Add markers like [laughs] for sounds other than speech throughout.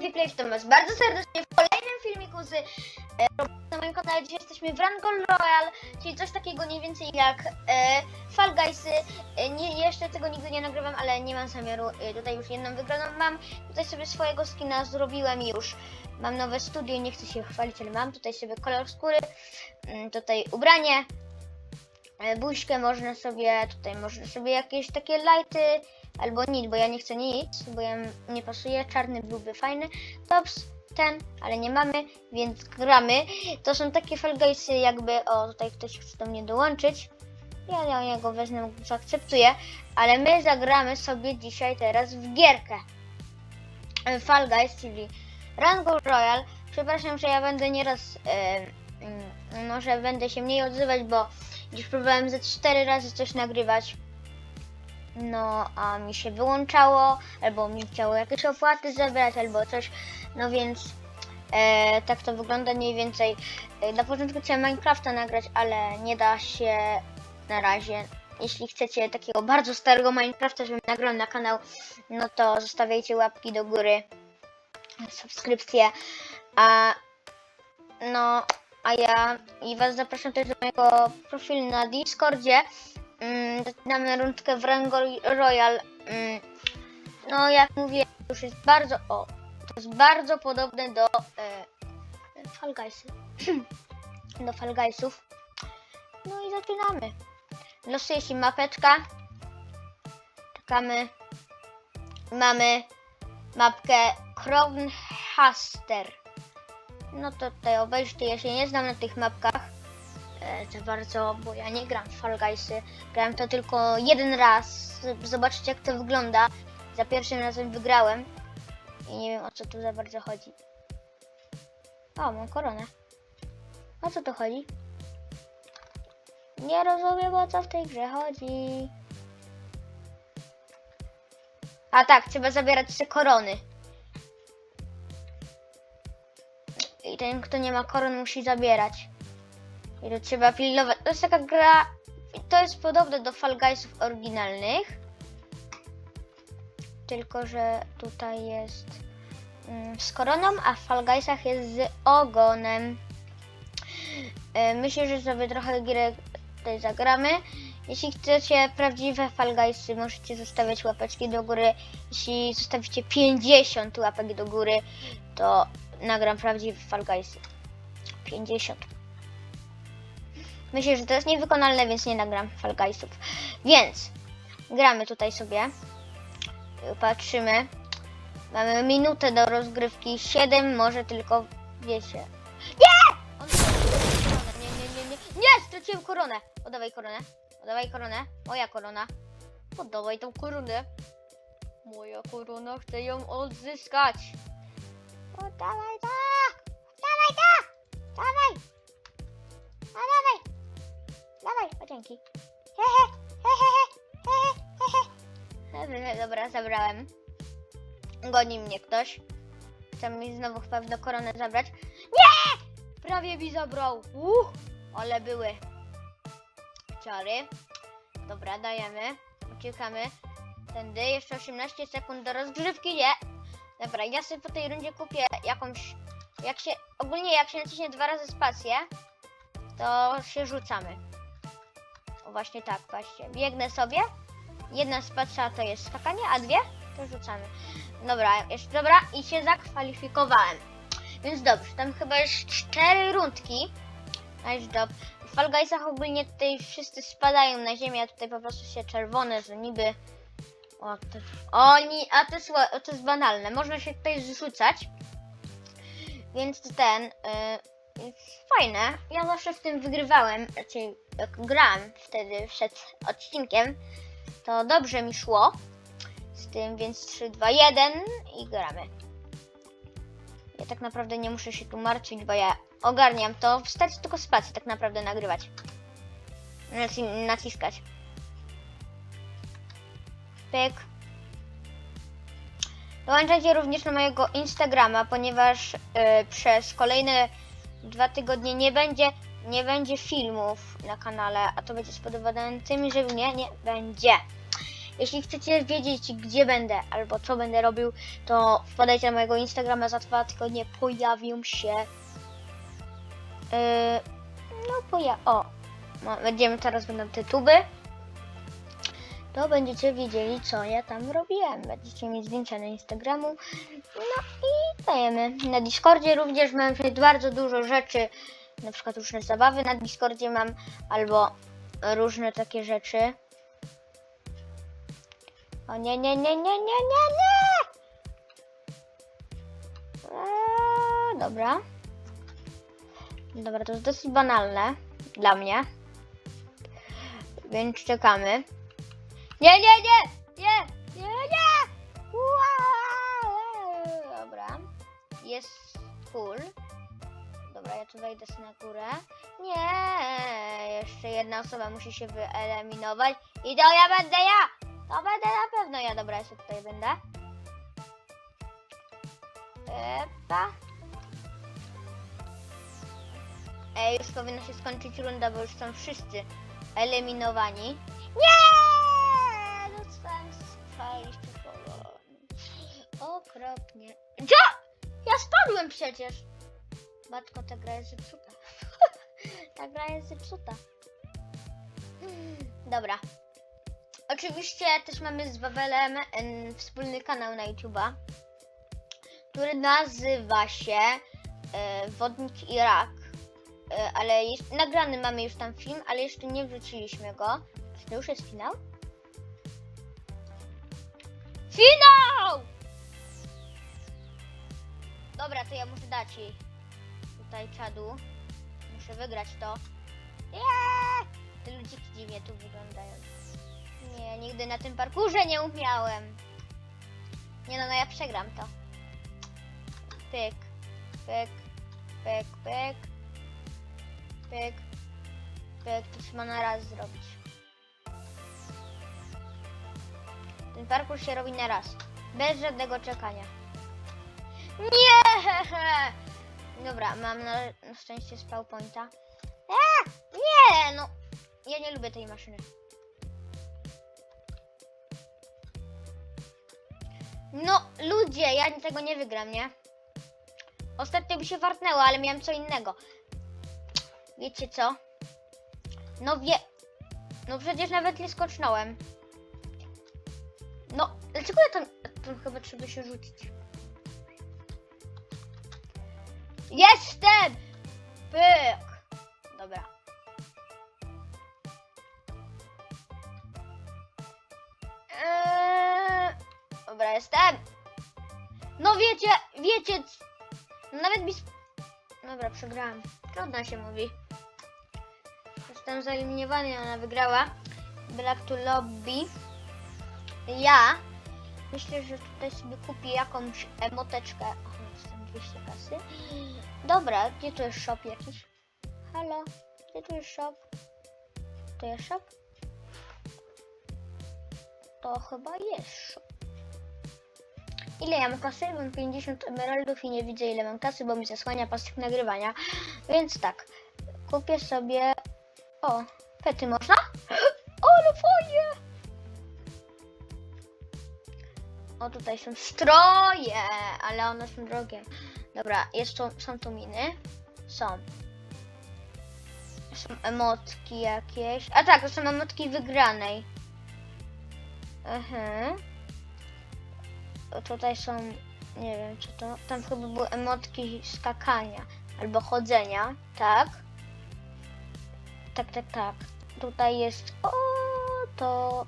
Gplay, witam was bardzo serdecznie w kolejnym filmiku z e, na moim kanale. Dzisiaj jesteśmy w Rangol Royal, czyli coś takiego mniej więcej jak e, Fall Guysy. E, nie, jeszcze tego nigdy nie nagrywam, ale nie mam zamiaru. E, tutaj już jedną wygraną mam. Tutaj sobie swojego skina zrobiłem już. Mam nowe studio, nie chcę się chwalić, ale mam tutaj sobie kolor skóry, mm, tutaj ubranie, e, buźkę można sobie, tutaj można sobie jakieś takie lighty, albo nic, bo ja nie chcę nic, bo ja nie pasuje, czarny byłby fajny, tops ten, ale nie mamy, więc gramy. To są takie Fall Guysy jakby, o tutaj ktoś chce do mnie dołączyć, ja, ja, ja go wezmę, zaakceptuję, ale my zagramy sobie dzisiaj teraz w gierkę. E, Fall Guys, czyli Rango Royal. Przepraszam, że ja będę nieraz, e, mm, może będę się mniej odzywać, bo już próbowałem ze cztery razy coś nagrywać. No, a mi się wyłączało, albo mi chciało jakieś opłaty zebrać, albo coś. No więc e, tak to wygląda mniej więcej. E, na początku chciałem Minecrafta nagrać, ale nie da się na razie. Jeśli chcecie takiego bardzo starego Minecrafta, żebym nagrał na kanał, no to zostawiajcie łapki do góry, subskrypcje. A no, a ja i Was zapraszam też do mojego profilu na Discordzie. Mm, rundkę w Rango Royal. Mm, no, jak mówię, już jest bardzo. O, to jest bardzo podobne do e, Fall Guysy. [clears throat] do Fall Guysów. No i zaczynamy. Losuje się mapeczka. Czekamy. Mamy mapkę Crown Haster. No to tutaj obejrzcie, ja się nie znam na tych mapkach za bardzo, bo ja nie gram w Fall Guysy. Grałem to tylko jeden raz. Zobaczcie jak to wygląda. Za pierwszym razem wygrałem. I nie wiem o co tu za bardzo chodzi. O, mam koronę. O co tu chodzi? Nie rozumiem o co w tej grze chodzi. A tak, trzeba zabierać te korony. I ten, kto nie ma koron, musi zabierać. I to trzeba pilnować. To jest taka gra. To jest podobne do Fall Guysów oryginalnych. Tylko, że tutaj jest mm, z koroną, a w Fall Guysach jest z ogonem. E, Myślę, że sobie trochę gierek tutaj zagramy. Jeśli chcecie prawdziwe Fall Guysy, możecie zostawiać łapeczki do góry. Jeśli zostawicie 50 łapek do góry, to nagram prawdziwe Fall Guysy. 50. Myślę, że to jest niewykonalne, więc nie nagram Fall Guysów. Więc gramy tutaj sobie. Patrzymy. Mamy minutę do rozgrywki. 7 może tylko wiecie. Nie! On nie, nie, nie, nie. Nie! Straciłem koronę. Oddawaj koronę. Oddawaj koronę. Moja korona. Oddawaj tą koronę. Moja korona, chcę ją odzyskać. Oddawaj to! Oddawaj to! Dawaj! A dawaj! Dawaj, o dzięki. Hehe, hehe, hehe, hehe. Dobra, zabrałem. Goni mnie ktoś. Chce mi znowu pewno koronę zabrać. Nie! Prawie mi zabrał. Uch, ale były. Ciary. Dobra, dajemy. Uciekamy. Tędy, jeszcze 18 sekund do rozgrzewki, nie? Dobra, ja sobie po tej rundzie kupię jakąś... Jak się... Ogólnie jak się naciśnie dwa razy spację, to się rzucamy. Właśnie tak, patrzcie. Biegnę sobie. Jedna spacja to jest skakanie, a dwie to rzucamy. Dobra, jeszcze dobra i się zakwalifikowałem. Więc dobrze, tam chyba już cztery rundki. Nice job. W Fall Guysach ogólnie tutaj wszyscy spadają na ziemię, a tutaj po prostu się czerwone, że niby... O, to... Oni, a to jest, to jest banalne. Można się tutaj zrzucać. Więc ten... y, jest fajne. Ja zawsze w tym wygrywałem, raczej jak grałem wtedy przed odcinkiem, to dobrze mi szło z tym, więc 3, 2, 1 i gramy. Ja tak naprawdę nie muszę się tu martwić, bo ja ogarniam to. Wystarczy tylko spację tak naprawdę nagrywać. Naci- naciskać. Pyk. Dołączajcie również na mojego Instagrama, ponieważ y, przez kolejne dwa tygodnie nie będzie, nie będzie filmów na kanale, a to będzie spowodowane tym, że nie, nie będzie. Jeśli chcecie wiedzieć, gdzie będę albo co będę robił, to wpadajcie na mojego Instagrama. Za dwa tygodnie pojawią się. Yy, no, poja. O, no, będziemy teraz będą te tuby. To będziecie wiedzieli, co ja tam robiłem. Będziecie mieć zdjęcia na Instagramu. No i dajemy. Na Discordzie również mam bardzo dużo rzeczy. Na przykład różne zabawy na Discordzie mam, albo różne takie rzeczy. O nie, nie, nie, nie, nie, nie, nie! Eee, dobra. Dobra, to jest dosyć banalne dla mnie. Więc czekamy. Nie, nie, nie! Nie! Nie, nie! Ua! Dobra. Jest full. Dobra, ja tu wejdę sobie na górę. Nie! Jeszcze jedna osoba musi się wyeliminować. I to ja będę ja! To będę na pewno ja. Dobra, ja sobie tutaj będę. Epa. Ej, już powinna się skończyć runda, bo już są wszyscy eliminowani. Nie! Dostałem spalić Okropnie. Co? Ja spadłem przecież. Matko, ta gra jest zepsuta. [laughs] ta gra jest zepsuta. Dobra. Oczywiście też mamy z Wawelem em, wspólny kanał na YouTube'a, który nazywa się e, Wodnik Irak. E, ale jest, nagrany mamy już tam film, ale jeszcze nie wrzuciliśmy go. Czy to już jest finał? Finał! Dobra, to ja muszę dać jej tutaj. Muszę wygrać to. Nie! Te ludziki dziwnie tu wyglądają. Nie, nigdy na tym parkurze nie umiałem. Nie no, no ja przegram to. Pyk, pyk, pyk, pyk, pyk, pyk. To trzeba na raz zrobić. Ten parkur się robi na raz. Bez żadnego czekania. Nie! [laughs] Dobra, mam na, na szczęście spał pointa. A, nie, no. Ja nie lubię tej maszyny. No, ludzie, ja tego nie wygram, nie? Ostatnio by się wartnęło, ale miałem co innego. Wiecie co? No wie... No przecież nawet nie skocznąłem. No, dlaczego ja tam... tam chyba trzeba się rzucić. Jestem! Pyk! Dobra. Eee, Dobra, jestem. No wiecie, wiecie, c- nawet mi... Dobra, przegrałam. Trudno się mówi. Jestem zeliminowany, ona wygrała. Black to lobby. Ja myślę, że tutaj sobie kupię jakąś emoteczkę. O, jestem 200 kasy. Dobra, gdzie tu jest shop jakiś? Halo, gdzie tu jest shop? To jest shop? To chyba jest shop. Ile ja mam kasy? Mam 50 emeraldów i nie widzę ile mam kasy, bo mi zasłania pasek nagrywania. Więc tak, kupię sobie... O, pety można? [gasps] O, ale fajnie! O, tutaj są stroje, ale one są drogie. Dobra, jest są tu miny. Są. Są emotki jakieś. A tak, to są emotki wygranej. Mhm. Tutaj są, nie wiem co to, tam chyba były emotki skakania albo chodzenia, tak? Tak, tak, tak. Tutaj jest, o, to,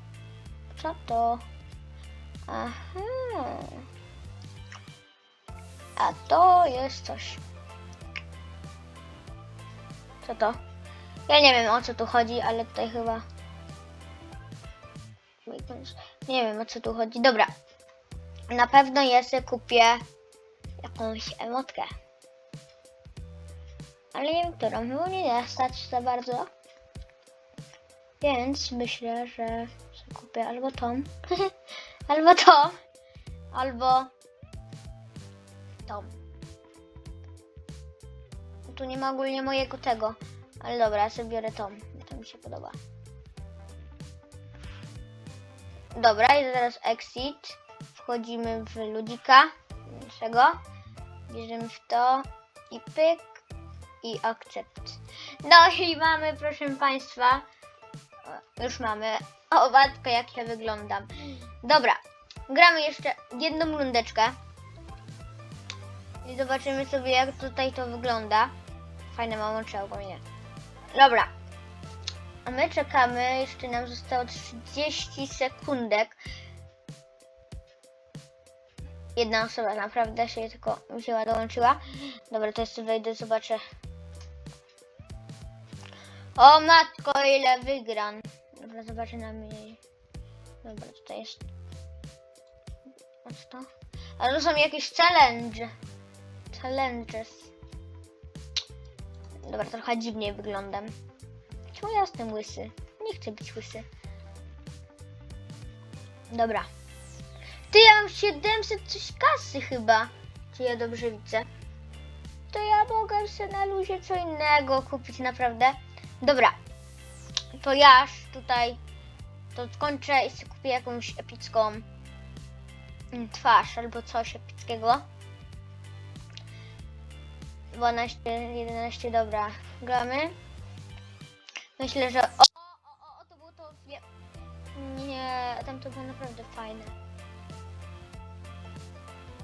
co to? Aha. A to jest coś. Co to? Ja nie wiem o co tu chodzi, ale tutaj chyba. Nie wiem o co tu chodzi. Dobra. Na pewno sobie kupię jakąś emotkę. Ale nie wiem którą, bo mnie nie stać za bardzo. Więc myślę, że kupię albo tą, [laughs] albo tą, albo tą. Tu nie ma ogólnie mojego tego, ale dobra, ja sobie biorę tą, to mi się podoba. Dobra, i teraz exit. Wchodzimy w ludzika naszego. Bierzemy w to i pyk i akcept. No i mamy, proszę Państwa, już mamy. O, matko, jak ja wyglądam. Dobra, gramy jeszcze jedną rundeczkę. I zobaczymy sobie, jak tutaj to wygląda. Fajne mam ogólnie. Dobra. A my czekamy, jeszcze nam zostało 30 sekundek. Jedna osoba naprawdę się tylko wzięła, dołączyła. Dobra, to jeszcze wejdę, zobaczę. O matko, ile wygran. Dobra, zobaczę na mniej. Dobra, tutaj jest. Co to? A to są jakieś challenge. Challenges. Dobra, trochę dziwnie wyglądam. Czemu ja jestem łysy? Nie chcę być łysy. Dobra. Ty, ja mam 700 coś kasy chyba. Czy ja dobrze widzę? To ja mogę sobie na luzie co innego kupić, naprawdę. Dobra. To ja tutaj to skończę i kupię jakąś epicką mm, twarz albo coś epickiego. 12, 11, dobra. Gramy. Myślę, że... O, o, o, to było to... Nie, tam to było naprawdę fajne.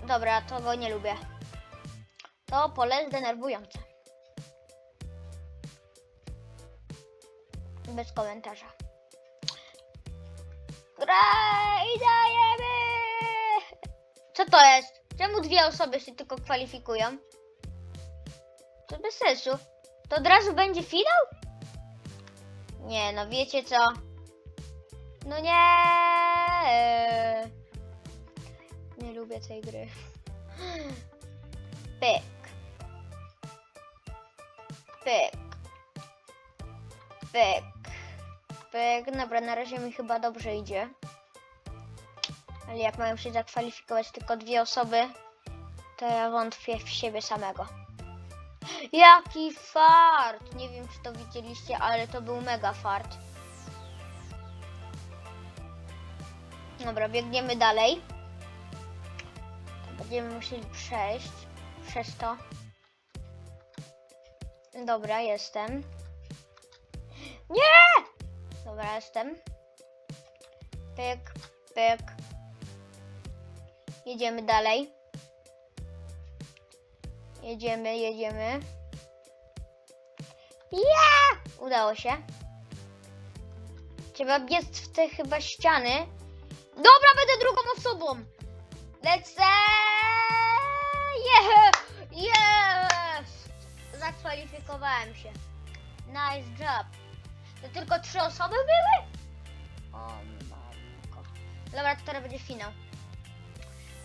Dobra, to go nie lubię. To pole denerwujące. Bez komentarza. Graj, dajemy! Co to jest? Czemu dwie osoby się tylko kwalifikują? To bez sensu. To od razu będzie finał? Nie, no wiecie co? No nie. Nie lubię tej gry. Pyk. Pyk. Pyk. Pyk. Dobra, na razie mi chyba dobrze idzie. Ale jak mają się zakwalifikować tylko dwie osoby, to ja wątpię w siebie samego. Jaki fart! Nie wiem, czy to widzieliście, ale to był mega fart. Dobra, biegniemy dalej. Będziemy musieli przejść przez to. Dobra, jestem. Nie! Dobra, jestem. Pyk, pyk. Jedziemy dalej. Jedziemy, jedziemy. Ja! Udało się. Trzeba biec w te chyba ściany. Dobra, będę drugą osobą. Lecę! Yeah! Yes! Zakwalifikowałem się. Nice job. To tylko trzy osoby były? O matko. Dobra, to teraz będzie finał.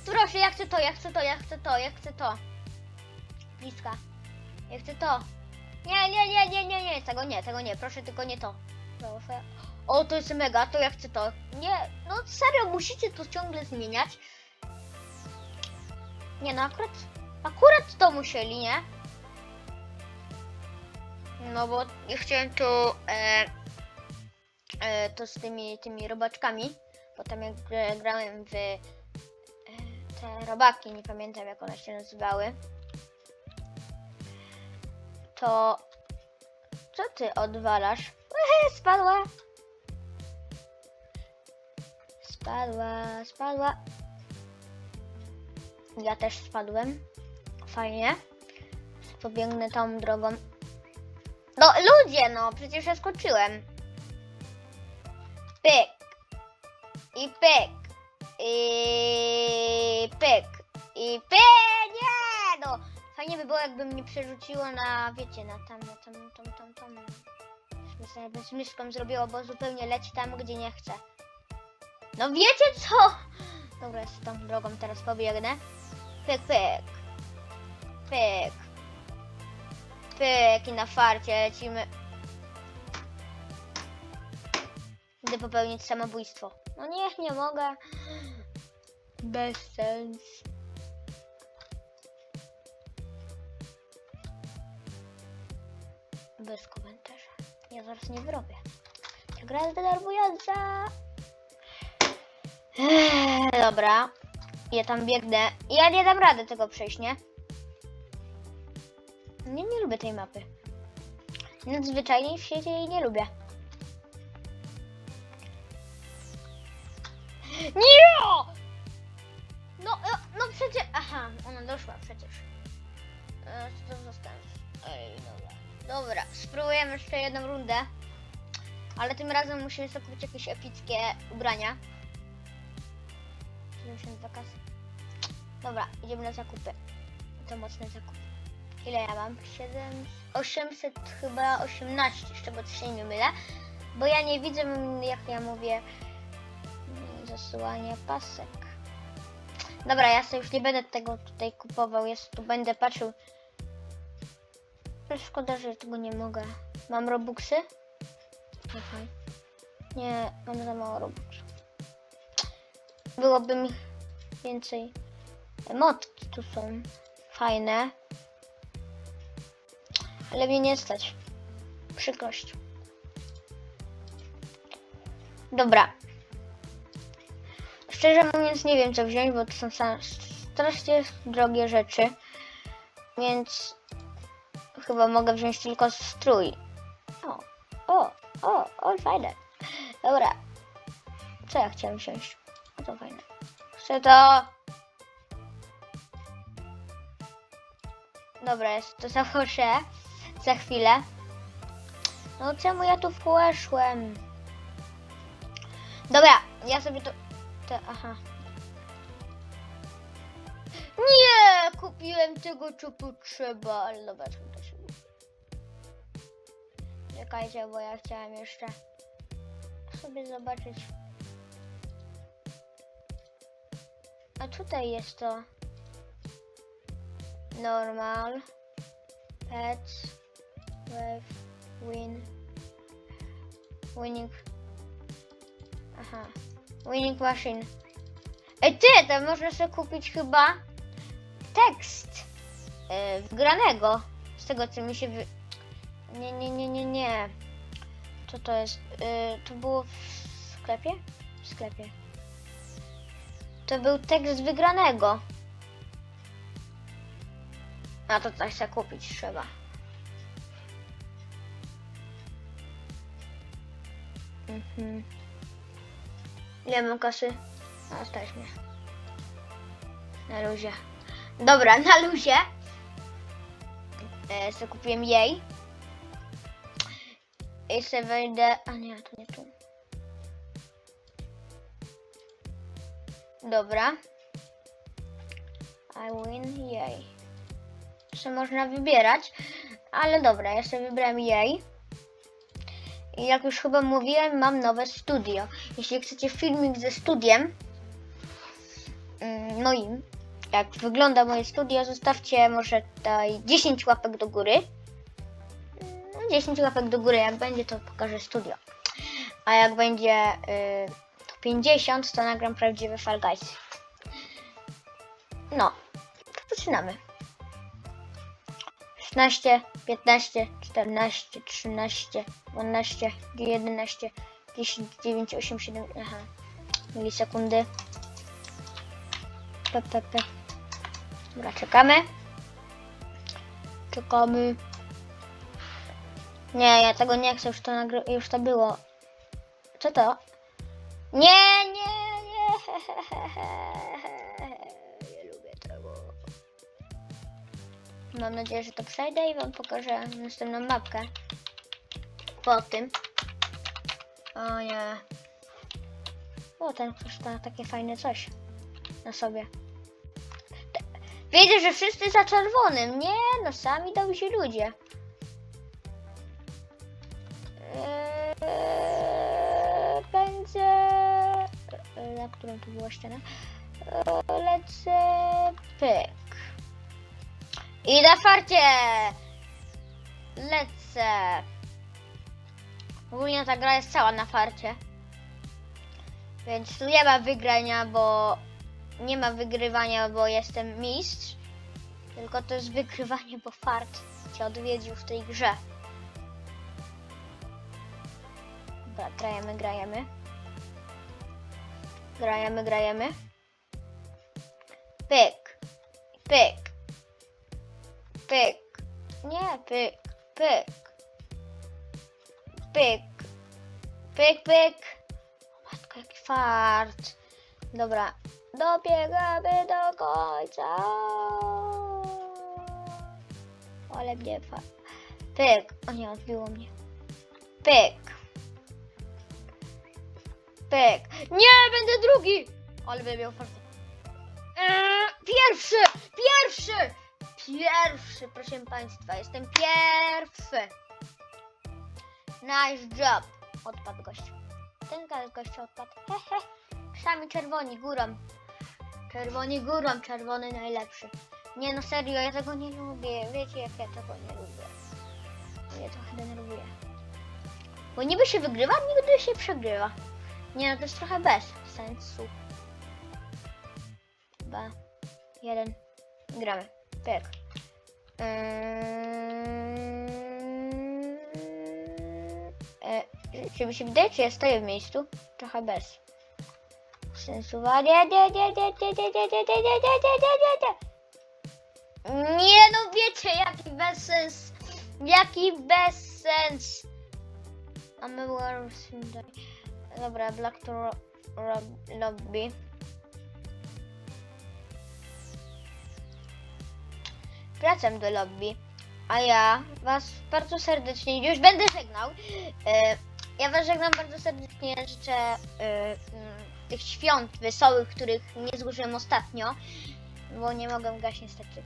Proszę, ja chcę to, ja chcę to, ja chcę to, ja chcę to. Bliska. Ja chcę to. Nie, nie, nie, nie, nie, nie, tego nie, tego nie, proszę tylko nie to. Proszę. O, to jest mega, to ja chcę to. Nie, no serio, musicie to ciągle zmieniać. Nie no, akurat, akurat to musieli, nie? No bo ja chciałem to, e, e, to z tymi, tymi robaczkami. Potem jak e, grałem w e, te robaki, nie pamiętam jak one się nazywały. To co ty odwalasz? Ehe, spadła. Spadła, spadła. Ja też spadłem. Fajnie. Pobiegnę tą drogą. No ludzie, no przecież ja skoczyłem. Pyk. I pyk. I pyk. I pyk. Nie no. Fajnie by było, jakby mnie przerzuciło na, wiecie, na tam, na tam, tam, tam, tam. Żeby sobie bez myszką zrobiło, bo zupełnie leci tam, gdzie nie chce. No wiecie co? Dobra, z tą drogą teraz pobiegnę. Pyk, pyk. Pyk. Pyk i na farcie lecimy. Idę popełnić samobójstwo. No niech nie mogę. Bez sens. Bez komentarza. Ja zaraz nie wyrobię. Ta gra jest denerwująca. Eee, dobra. Ja tam biegnę. Ja nie dam rady tego przejść, nie? Nie, nie lubię tej mapy. Nadzwyczajniej w świecie jej nie lubię. Nie! No, no, no przecież... Aha, ona doszła przecież. E, co to zostanie? Ej, dobra. Dobra, spróbujemy jeszcze jedną rundę. Ale tym razem musimy sobie jakieś epickie ubrania. 72 kasy. Dobra, idziemy na zakupy. To mocne zakupy. Ile ja mam? 7, 800 chyba 18, z czego się nie mylę. Bo ja nie widzę, jak ja mówię, mm, zasyłanie pasek. Dobra, ja sobie już nie będę tego tutaj kupował, ja tu będę patrzył. Szkoda, że tego nie mogę. Mam robuxy? Aha. Nie, mam za mało robuxów. Byłoby mi więcej. Emotki tu są fajne. Ale mnie nie stać. Przykrość. Dobra. Szczerze mówiąc nie wiem co wziąć, bo to są strasznie drogie rzeczy. Więc chyba mogę wziąć tylko strój. O, o, o, o, fajne. Dobra. Co ja chciałem wziąć? O, to fajne. Chcę to. Dobra, jest to założę za chwilę. No czemu ja tu weszłem? Dobra, ja sobie to... to aha. Nie! Kupiłem tego, co potrzeba, ale dobra, to też Czekajcie, bo ja chciałem jeszcze sobie zobaczyć. A tutaj jest to normal, pets, wave, win, winning. Aha, winning machine. Ej ty, tam można sobie kupić chyba tekst yy, wgranego. Z tego co mi się wy... Nie, nie, nie, nie, nie. Co to jest? Yy, to było w sklepie? W sklepie. To był tekst wygranego. A to coś sobie kupić trzeba. Mhm. Ile mam kasy? A, stać mnie. Na luzie. Dobra, [laughs] na luzie. E, sobie kupiłem jej. I sobie wejdę... A nie, to nie tu. Dobra. I win jej. Jeszcze można wybierać, ale dobra, sobie wybrałem jej. Jak już chyba mówiłem, mam nowe studio. Jeśli chcecie filmik ze studiem mm, moim, jak wygląda moje studio, zostawcie może tutaj 10 łapek do góry. No, 10 łapek do góry, jak będzie, to pokażę studio. A jak będzie y, to 50, to nagram prawdziwy Fall Guys. No, to zaczynamy. 16, 15, 14, 13, 12, 11, 10, 9, 8, 7, aha, milisekundy. P, p, p. Dobra, czekamy. Czekamy. Nie, ja tego nie chcę, już to już to było. Co to? Nie, nie. Mam nadzieję, że to przejdę i wam pokażę następną mapkę. Po tym. O nie. O, ten ktoś ma takie fajne coś na sobie. Widzę, że wszyscy za czerwonym. Nie, no sami dobrzy ludzie. Eee, Będzie... Eee, Na którą tu była ściana? Eee, Lecę... Pyk. I na farcie! Lecę. Ogólnie ta gra jest cała na farcie. Więc tu nie ma wygrania, bo nie ma wygrywania, bo jestem mistrz. Tylko to jest wygrywanie, bo fart cię odwiedził w tej grze. Dobra, grajemy, grajemy. Grajemy, grajemy. Pyk. Pyk. Pyk. Nie, pyk. Pyk. Pyk. Pyk, pyk. Matko, jaki fart. Dobra. Dobiegamy do końca. Ale mnie fa... Pyk. O nie, odbiło mnie. Pyk. Pyk. Nie, będę drugi. Ale będę miał farta. Eee, pierwszy! Pierwszy! Pierwszy, proszę Państwa. Jestem pierwszy. Nice job. Odpadł gość. Ten gość odpadł. Hehe. Sami czerwoni górą. Czerwoni górą, czerwony najlepszy. Nie no serio, ja tego nie lubię. Wiecie jak ja tego nie lubię. Mnie trochę denerwuje. Bo niby się wygrywa, nigdy się przegrywa. Nie no, to jest trochę bez sensu. Dwa, jeden, gramy tak. Eee, czy mi się wydaje, czy ja stoję w miejscu? Trochę bez sensualnie. Nie no wiecie jaki bezsens. Jaki bezsens. A my Dobra, Black to Lobby. Wracam do lobby. A ja was bardzo serdecznie już będę żegnał. E, ja was żegnam bardzo serdecznie. Życzę e, mm, tych świąt wesołych, których nie złożyłem ostatnio, bo nie mogę grać niestety.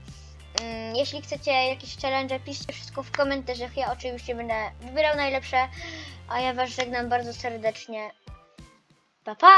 Mm, Jeśli chcecie jakieś challenge, piszcie wszystko w komentarzach. Ja oczywiście będę wybierał najlepsze. A ja was żegnam bardzo serdecznie. Pa pa!